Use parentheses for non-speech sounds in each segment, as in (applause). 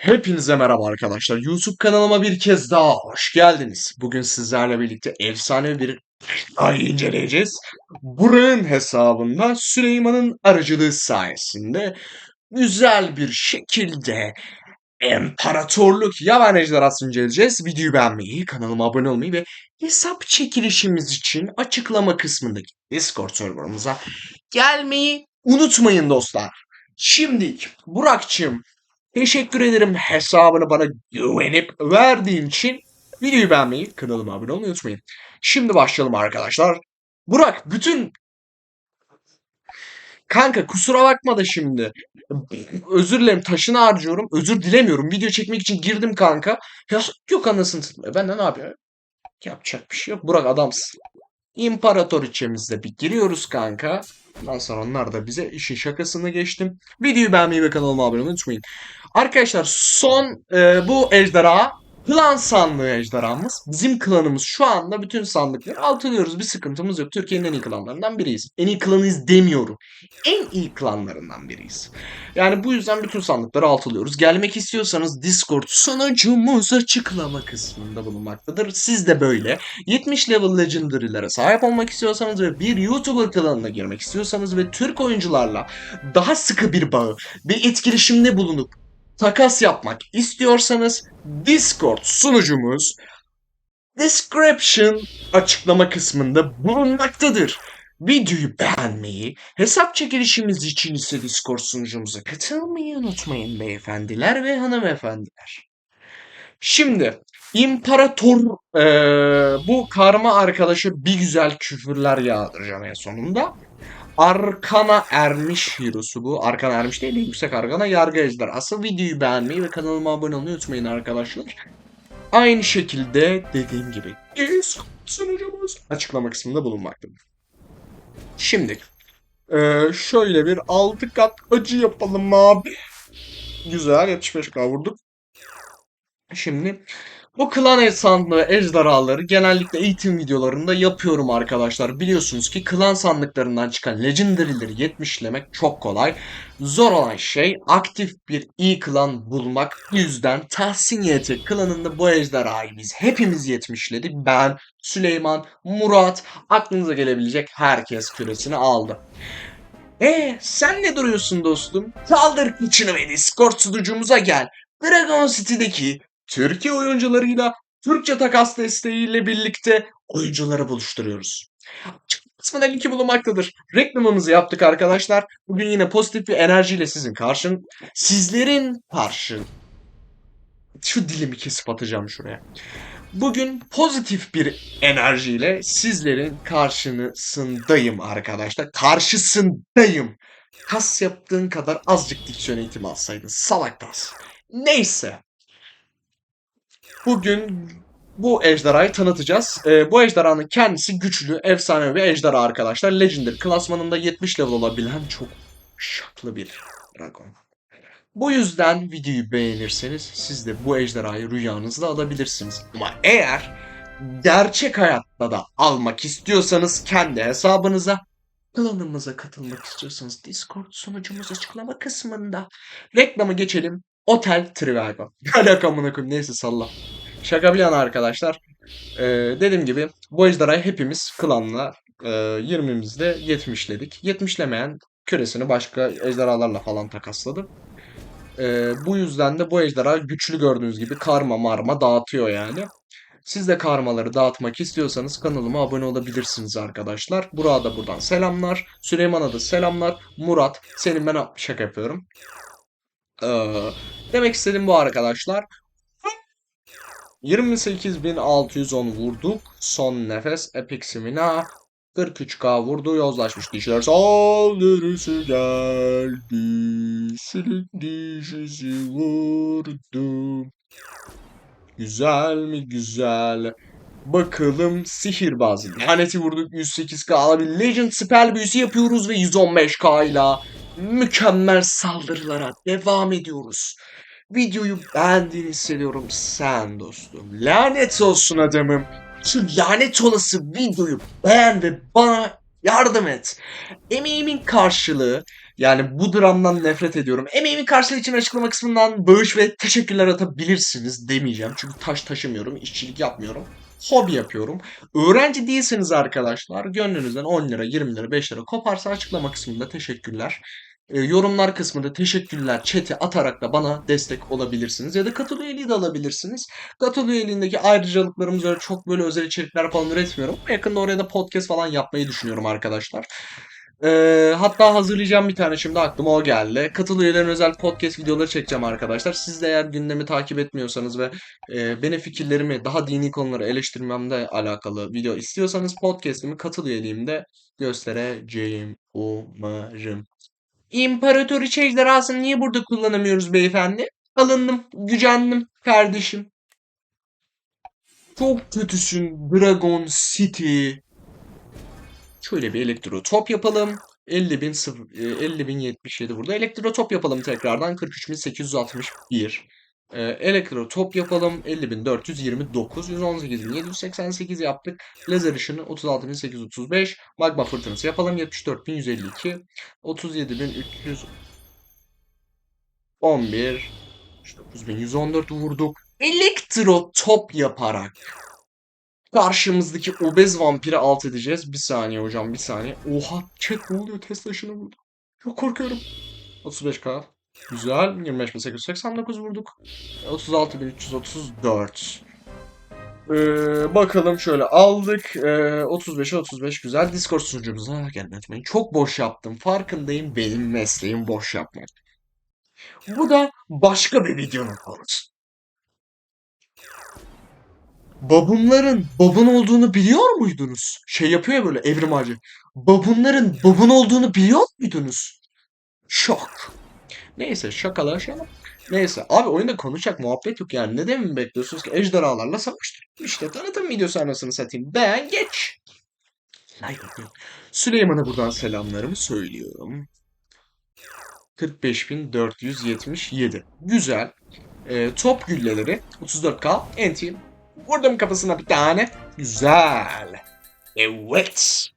Hepinize merhaba arkadaşlar. YouTube kanalıma bir kez daha hoş geldiniz. Bugün sizlerle birlikte efsane bir ay inceleyeceğiz. Burak'ın hesabında Süleyman'ın aracılığı sayesinde güzel bir şekilde İmparatorluk Yavan Ejderhası inceleyeceğiz. Videoyu beğenmeyi, kanalıma abone olmayı ve hesap çekilişimiz için açıklama kısmındaki Discord serverımıza gelmeyi unutmayın dostlar. Şimdi Burak'cığım Teşekkür ederim hesabını bana güvenip verdiğin için. Videoyu beğenmeyi, kanalıma abone olmayı unutmayın. Şimdi başlayalım arkadaşlar. Burak bütün... Kanka kusura bakma da şimdi. Özür dilerim taşını harcıyorum. Özür dilemiyorum. Video çekmek için girdim kanka. Ya yok anasını satayım. Ben de ne yapıyorum? Yapacak bir şey yok. Burak adamsın. İmparator içimizde bir giriyoruz kanka. Ondan sonra onlar da bize işin şakasını geçtim. Videoyu beğenmeyi ve kanalıma abone olmayı unutmayın. Arkadaşlar son e, bu ejderha klan sandığı ejderhamız. Bizim klanımız şu anda bütün sandıkları altılıyoruz. Bir sıkıntımız yok. Türkiye'nin en iyi klanlarından biriyiz. En iyi klanıyız demiyorum. En iyi klanlarından biriyiz. Yani bu yüzden bütün sandıkları altılıyoruz. Gelmek istiyorsanız Discord sunucumuz açıklama kısmında bulunmaktadır. Siz de böyle 70 level legendary'lere sahip olmak istiyorsanız ve bir YouTuber klanına girmek istiyorsanız ve Türk oyuncularla daha sıkı bir bağı ve etkileşimde bulunup takas yapmak istiyorsanız Discord sunucumuz description açıklama kısmında bulunmaktadır. Videoyu beğenmeyi, hesap çekilişimiz için ise Discord sunucumuza katılmayı unutmayın beyefendiler ve hanımefendiler. Şimdi İmparator eee, bu karma arkadaşa bir güzel küfürler yağdıracağım en sonunda. Arkana ermiş hero'su bu. Arkana ermiş değil de yüksek arkana yargı ejderhası. Videoyu beğenmeyi ve kanalıma abone olmayı unutmayın arkadaşlar. Aynı şekilde dediğim gibi sunucumuz açıklama kısmında bulunmaktadır. Şimdi eee, şöyle bir 6 kat acı yapalım abi. Güzel 75k vurduk. Şimdi bu klan sandığı ejderhaları genellikle eğitim videolarında yapıyorum arkadaşlar. Biliyorsunuz ki klan sandıklarından çıkan legendary'leri 70'lemek çok kolay. Zor olan şey aktif bir iyi klan bulmak. Bu yüzden Tahsin YT klanında bu ejderhayı biz hepimiz 70'ledik. Ben, Süleyman, Murat, aklınıza gelebilecek herkes küresini aldı. E sen ne duruyorsun dostum? Kaldır kıçını ve Discord sunucumuza gel. Dragon City'deki Türkiye oyuncularıyla Türkçe takas desteğiyle birlikte oyuncuları buluşturuyoruz. Açıklama kısmında linki bulunmaktadır. Reklamımızı yaptık arkadaşlar. Bugün yine pozitif bir enerjiyle sizin karşın, sizlerin karşın. Şu dilimi kesip atacağım şuraya. Bugün pozitif bir enerjiyle sizlerin karşısındayım arkadaşlar. Karşısındayım. Kas yaptığın kadar azıcık diksiyon eğitimi alsaydın. Salak tas. Neyse. Bugün bu ejderhayı tanıtacağız. Ee, bu ejderhanın kendisi güçlü, efsane bir ejderha arkadaşlar. Legendary klasmanında 70 level olabilen çok şaklı bir dragon. Bu yüzden videoyu beğenirseniz siz de bu ejderhayı rüyanızda alabilirsiniz. Ama eğer gerçek hayatta da almak istiyorsanız kendi hesabınıza klanımıza katılmak istiyorsanız Discord sunucumuz açıklama kısmında. Reklamı geçelim. Otel Trivago. (laughs) Ne alaka amına koyayım neyse salla. Şaka bir yana arkadaşlar. Ee, dediğim gibi bu ejderhayı hepimiz klanla e, 20'mizde 70'ledik. 70'lemeyen küresini başka ejderhalarla falan takasladı. Ee, bu yüzden de bu ejderha güçlü gördüğünüz gibi karma marma dağıtıyor yani. Siz de karmaları dağıtmak istiyorsanız kanalıma abone olabilirsiniz arkadaşlar. Burak'a da buradan selamlar. Süleyman'a da selamlar. Murat, senin ben şaka yapıyorum. Ee, demek istediğim bu arkadaşlar. 28.610 vurduk. Son nefes Epic Simina 43k vurdu yozlaşmış dişler saldırısı geldi. Sülük dişisi vurdu. Güzel mi güzel. Bakalım sihirbazı. Laneti vurduk 108k alabil. Legend spell büyüsü yapıyoruz ve 115k ile mükemmel saldırılara devam ediyoruz. Videoyu beğendiğini hissediyorum sen dostum. Lanet olsun adamım. Şu lanet olası videoyu beğen ve bana yardım et. Emeğimin karşılığı Yani bu dramdan nefret ediyorum. Emeğimin karşılığı için açıklama kısmından bağış ve teşekkürler atabilirsiniz demeyeceğim. Çünkü taş taşımıyorum, işçilik yapmıyorum. Hobi yapıyorum. Öğrenci değilseniz arkadaşlar gönlünüzden 10 lira, 20 lira, 5 lira koparsa açıklama kısmında teşekkürler. E, yorumlar kısmında teşekkürler chat'i atarak da bana destek olabilirsiniz. Ya da katıl üyeliği de alabilirsiniz. Katıl üyeliğindeki ayrıcalıklarımız çok böyle özel içerikler falan üretmiyorum. Yakında oraya da podcast falan yapmayı düşünüyorum arkadaşlar. Ee, hatta hazırlayacağım bir tane şimdi aklıma o geldi. Katıl üyelerin özel podcast videoları çekeceğim arkadaşlar. Siz de eğer gündemi takip etmiyorsanız ve e, benim fikirlerimi daha dini konuları eleştirmemle alakalı video istiyorsanız podcast'imi katıl üyeliğimde göstereceğim umarım. İmparatoriçe ejderhasını niye burada kullanamıyoruz beyefendi? Alındım, gücendim kardeşim. Çok kötüsün Dragon City. Şöyle bir elektrotop yapalım. 50.000 sıfır- e, 50.077 burada. Elektrotop yapalım tekrardan. 43.861. Ee, elektrotop yapalım. 50.429. 118.788 yaptık. Lazer ışını 36.835. Magma fırtınası yapalım. 74.152. 37.311. 9.114 vurduk. Elektrotop yaparak Karşımızdaki obez vampiri alt edeceğiz. Bir saniye hocam bir saniye. Oha chat ne oluyor Tesla ışını vurdu. Çok korkuyorum. 35k. Güzel. 25.889 vurduk. 36.334. Ee, bakalım şöyle aldık. Ee, 35'e 35 güzel. Discord sunucumuza gelmeyi unutmayın. Çok boş yaptım. Farkındayım. Benim mesleğim boş yapmak. Bu da başka bir videonun konusu. Babunların babun olduğunu biliyor muydunuz? Şey yapıyor ya böyle evrim ağacı. Babunların babun olduğunu biliyor muydunuz? Şok. Neyse şakalaşalım. Neyse abi oyunda konuşacak muhabbet yok yani. Neden mi bekliyorsunuz ki ejderhalarla savaştık? İşte tanıtım videosu anasını satayım. Beğen geç. Like. Süleyman'a buradan selamlarımı söylüyorum. 45.477. Güzel. Ee, top gülleleri 34k. Enti. Vurdum kafasına bir tane. Güzel. Evet.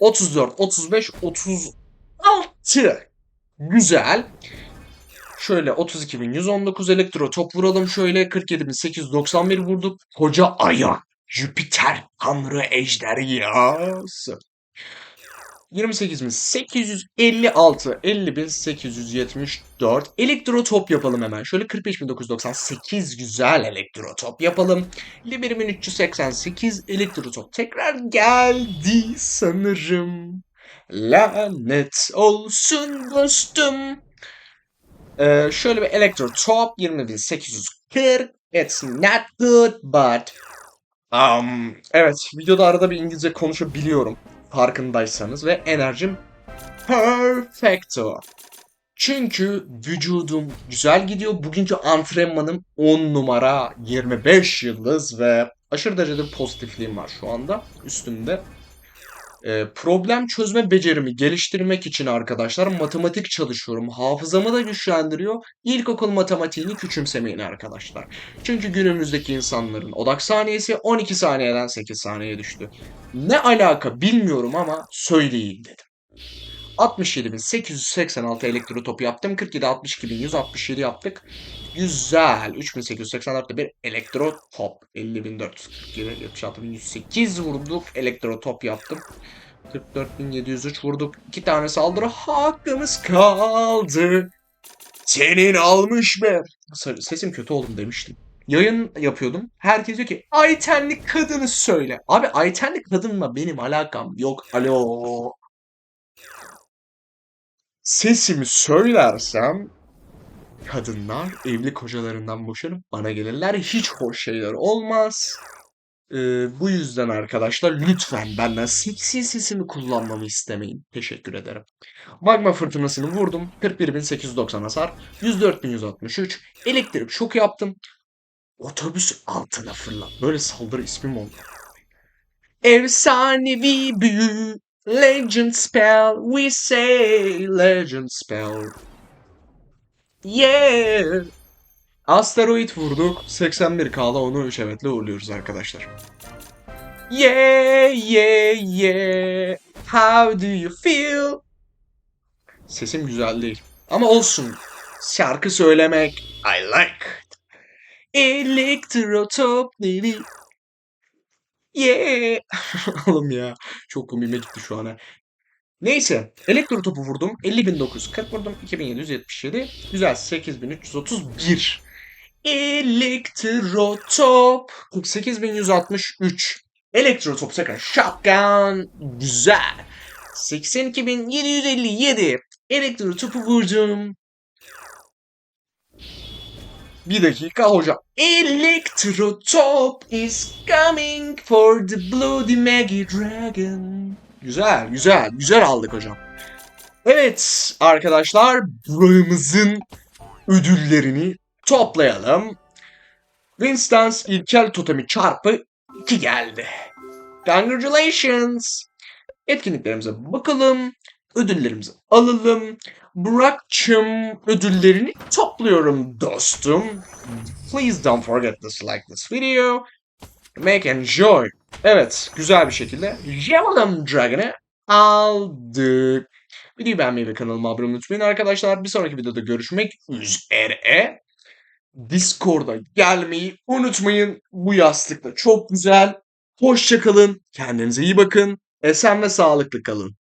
34, 35, 36. Güzel. Şöyle 32.119 elektro top vuralım. Şöyle 47.891 vurduk. Koca aya. Jüpiter tanrı ejderhası. 28.856 50.874 elektrotop yapalım hemen. Şöyle 45.998 güzel elektrotop yapalım. 51.388 elektrotop tekrar geldi sanırım. Lanet olsun dostum. Ee, şöyle bir elektrotop 20.840 It's not good but Um, evet, videoda arada bir İngilizce konuşabiliyorum farkındaysanız ve enerjim perfecto. Çünkü vücudum güzel gidiyor. Bugünkü antrenmanım 10 numara 25 yıldız ve aşırı derecede pozitifliğim var şu anda üstümde. Ee, problem çözme becerimi geliştirmek için arkadaşlar matematik çalışıyorum. Hafızamı da güçlendiriyor. İlkokul matematiğini küçümsemeyin arkadaşlar. Çünkü günümüzdeki insanların odak saniyesi 12 saniyeden 8 saniyeye düştü. Ne alaka bilmiyorum ama söyleyeyim dedim. 67.886 elektrotopu yaptım. 47.62.167 yaptık. Güzel. 3884'te bir elektrotop. 50.447, 76.108 vurduk. Elektrotop yaptım. 44.703 vurduk. İki tane saldırı hakkımız kaldı. Senin almış be. Sesim kötü oldum demiştim. Yayın yapıyordum. Herkes diyor ki Aytenli kadını söyle. Abi Aytenli kadınla benim alakam yok. Alo. Sesimi söylersem kadınlar evli kocalarından boşanıp bana gelirler. Hiç hoş şeyler olmaz. Ee, bu yüzden arkadaşlar lütfen benden seksi sesimi kullanmamı istemeyin. Teşekkür ederim. Magma fırtınasını vurdum. 41.890 hasar. 104.163. Elektrik şoku yaptım. Otobüs altına fırlat. Böyle saldırı ismim oldu. Efsanevi büyü. Legend spell. We say legend spell. Yeah. Asteroid vurduk. 81K'da onu 3 evetle uğurluyoruz arkadaşlar. Yeah, yeah, yeah. How do you feel? Sesim güzel değil. Ama olsun. Şarkı söylemek I like. Elektrotop. Yeah. (laughs) Oğlum ya. Çok komiğime gitti şu an. Neyse. Elektro topu vurdum. 50.940 vurdum. 2777. Güzel. 8331. Elektro top. 48163. Elektro top sakın. Shotgun. Güzel. 82757. Elektro topu vurdum. Bir dakika hocam. Elektro top is coming for the bloody Maggie Dragon. Güzel, güzel, güzel aldık hocam. Evet arkadaşlar, buramızın ödüllerini toplayalım. Winstance ilkel totemi çarpı 2 geldi. Congratulations. Etkinliklerimize bakalım. Ödüllerimizi alalım. Burak'cığım ödüllerini topluyorum dostum. Please don't forget to like this video. Make enjoy. Evet, güzel bir şekilde Javelin Dragon'ı aldık. Videoyu beğenmeyi ve kanalıma abone olmayı unutmayın arkadaşlar. Bir sonraki videoda görüşmek üzere. Discord'a gelmeyi unutmayın. Bu yastık da çok güzel. Hoşçakalın. Kendinize iyi bakın. Esen ve sağlıklı kalın.